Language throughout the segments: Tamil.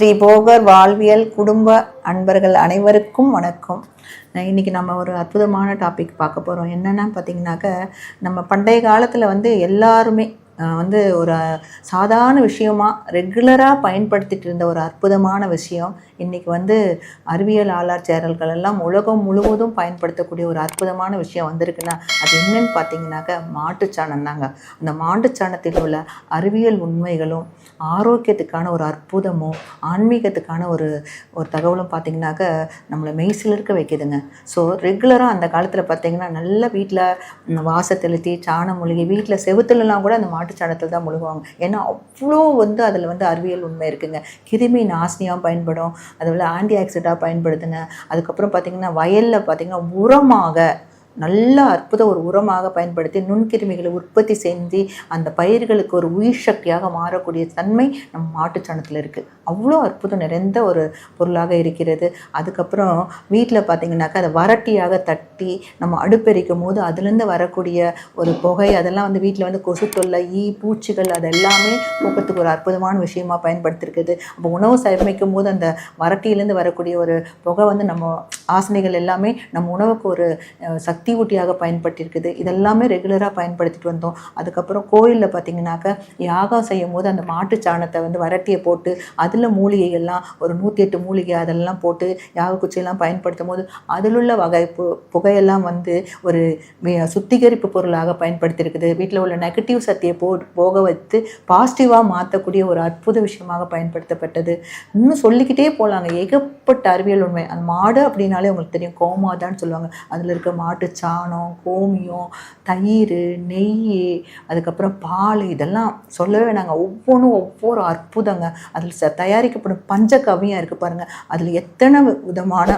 ஸ்ரீ போகர் வாழ்வியல் குடும்ப அன்பர்கள் அனைவருக்கும் வணக்கம். இன்றைக்கி இன்னைக்கு நம்ம ஒரு அற்புதமான டாபிக் பார்க்க போகிறோம் என்னென்னா பார்த்தீங்கன்னாக்க நம்ம பண்டைய காலத்தில் வந்து எல்லாருமே வந்து ஒரு சாதாரண விஷயமா ரெகுலராக பயன்படுத்திட்டு இருந்த ஒரு அற்புதமான விஷயம். இன்றைக்கி வந்து அறிவியல் ஆராய்ச்சியாளர்கள் எல்லாம் உலகம் முழுவதும் பயன்படுத்தக்கூடிய ஒரு அற்புதமான விஷயம் வந்திருக்குன்னா அது என்னன்னு பார்த்தீங்கன்னாக்க மாட்டுச்சாணம் தாங்க அந்த மாட்டுச்சாணத்தில் உள்ள அறிவியல் உண்மைகளும் ஆரோக்கியத்துக்கான ஒரு அற்புதமும் ஆன்மீகத்துக்கான ஒரு ஒரு தகவலும் பார்த்திங்கனாக்கா நம்மளை மெய்சிலிருக்க வைக்குதுங்க. ஸோ ரெகுலராக அந்த காலத்தில் பார்த்தீங்கன்னா நல்ல வீட்டில் வாச சாணம் மூலிகை வீட்டில் செவுத்துலலாம் கூட அந்த மாட்டுச்சாணத்தில் தான் முழுகுவாங்க. ஏன்னா அவ்வளோ வந்து அதில் வந்து அறிவியல் உண்மை இருக்குங்க. கிருமி நாசினியாக பயன்படும் அதுபோல் ஆன்டி ஆக்சிடாக பயன்படுதுங்க. அதுக்கப்புறம் பார்த்திங்கன்னா வயலில் பார்த்தீங்கன்னா உரமாக நல்ல அற்புத ஒரு உரமாக பயன்படுத்தி நுண்கிருமிகளை உற்பத்தி செஞ்சு அந்த பயிர்களுக்கு ஒரு உயிர் சக்தியாக மாறக்கூடிய தன்மை நம்ம மாட்டுச்சாணத்தில் இருக்குது அவ்வளோ அற்புதம் நிறைந்த ஒரு பொருளாக இருக்கிறது. அதுக்கப்புறம் வீட்டில் பார்த்தீங்கன்னாக்கா அதை வரட்டியாக தட்டி நம்ம அடுப்பெரிக்கும் போது அதுலேருந்து வரக்கூடிய ஒரு புகை அதெல்லாம் வந்து வீட்டில் வந்து கொசு தொல்லை ஈ பூச்சிகள் அது எல்லாமே ஒரு அற்புதமான விஷயமாக பயன்படுத்திருக்குது. அப்போ உணவு சமைக்கும் போது அந்த வரட்டியிலேருந்து வரக்கூடிய ஒரு புகை வந்து நம்ம ஆசனைகள் எல்லாமே நம்ம உணவுக்கு ஒரு சக்தி ஊட்டியாக பயன்பட்டிருக்குது. இதெல்லாமே ரெகுலராக பயன்படுத்திட்டு வந்தோம். அதுக்கப்புறம் கோயிலில் பார்த்தீங்கன்னாக்க யாகம் செய்யும் போது அந்த மாட்டு சாணத்தை வந்து வரட்டியை போட்டு அதில் மூலிகைகள்லாம் ஒரு நூற்றி எட்டு மூலிகை அதெல்லாம் போட்டு யாக குச்சியெல்லாம் பயன்படுத்தும் போது அதில் உள்ள வகை பு புகையெல்லாம் வந்து ஒரு சுத்திகரிப்பு பொருளாக பயன்படுத்தியிருக்குது வீட்டில் உள்ள நெகட்டிவ் சக்தியை போ போக வைத்து பாசிட்டிவாக மாற்றக்கூடிய ஒரு அற்புத விஷயமாக பயன்படுத்தப்பட்டது. இன்னும் சொல்லிக்கிட்டே போகலாங்க ஏகப்பட்ட அறிவியல் உண்மை. அந்த மாடு அப்படின்னாலே உங்களுக்கு தெரியும் கோமாதான்னு சொல்லுவாங்க. அதில் இருக்க மாட்டு சாணம் கோமியம் தயிர் நெய் அதுக்கப்புறம் பால் இதெல்லாம் சொல்லவே வேணாங்க. ஒவ்வொன்றும் ஒவ்வொரு அற்புதங்க. அதில் ச தயாரிக்கப்படும் பஞ்சகவியம் இருக்குது பாருங்கள் அதில் எத்தனை விதமான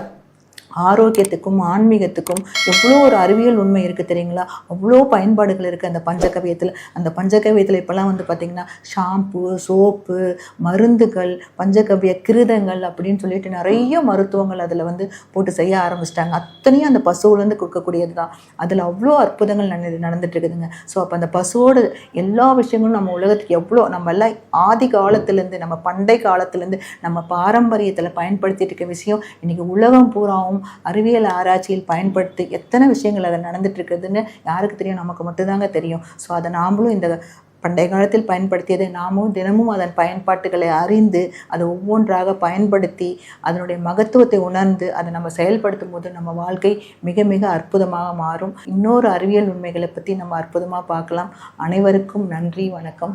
ஆரோக்கியத்துக்கும் ஆன்மீகத்துக்கும் எவ்வளோ ஒரு அறிவியல் உண்மை இருக்குது தெரியுங்களா? அவ்வளோ பயன்பாடுகள் இருக்குது அந்த பஞ்சகவியத்தில். அந்த பஞ்சகவியத்தில் இப்போல்லாம் வந்து பார்த்திங்கன்னா ஷாம்பு சோப்பு மருந்துகள் பஞ்சகவிய கிருதங்கள் அப்படின்னு சொல்லிட்டு நிறைய மருத்துவங்கள் அதில் வந்து போட்டு செய்ய ஆரம்பிச்சிட்டாங்க. அத்தனையும் அந்த பசுவுலேருந்து கொடுக்கக்கூடியது தான். அதில் அவ்வளோ அற்புதங்கள் நடந்து நடந்துட்டு இருக்குதுங்க ஸோ அப்போ அந்த பசுவோட எல்லா விஷயங்களும் நம்ம உலகத்துக்கு எவ்வளோ நம்ம எல்லாம் ஆதி காலத்துலேருந்து நம்ம பண்டை காலத்துலேருந்து நம்ம பாரம்பரியத்தில் பயன்படுத்திட்டு இருக்க விஷயம் இன்றைக்கி உலகம் பூராவும் அறிவியல் ஆராய்ச்சியில் பயன்படுத்தி எத்தனை விஷயங்கள் அதை நடந்துட்டு இருக்குதுன்னு யாருக்கு தெரியும்? நமக்கு மட்டும்தாங்க தெரியும். ஸோ அதை நாமளும் இந்த பண்டைய காலத்தில் பயன்படுத்தியதை நாமும் தினமும் அதன் பயன்பாட்டுகளை அறிந்து அதை ஒவ்வொன்றாக பயன்படுத்தி அதனுடைய மகத்துவத்தை உணர்ந்து அதை நம்ம செயல்படுத்தும் போது நம்ம வாழ்க்கை மிக மிக அற்புதமாக மாறும். இன்னொரு அறிவியல் உண்மைகளை பற்றி நம்ம அற்புதமாக பார்க்கலாம். அனைவருக்கும் நன்றி வணக்கம்.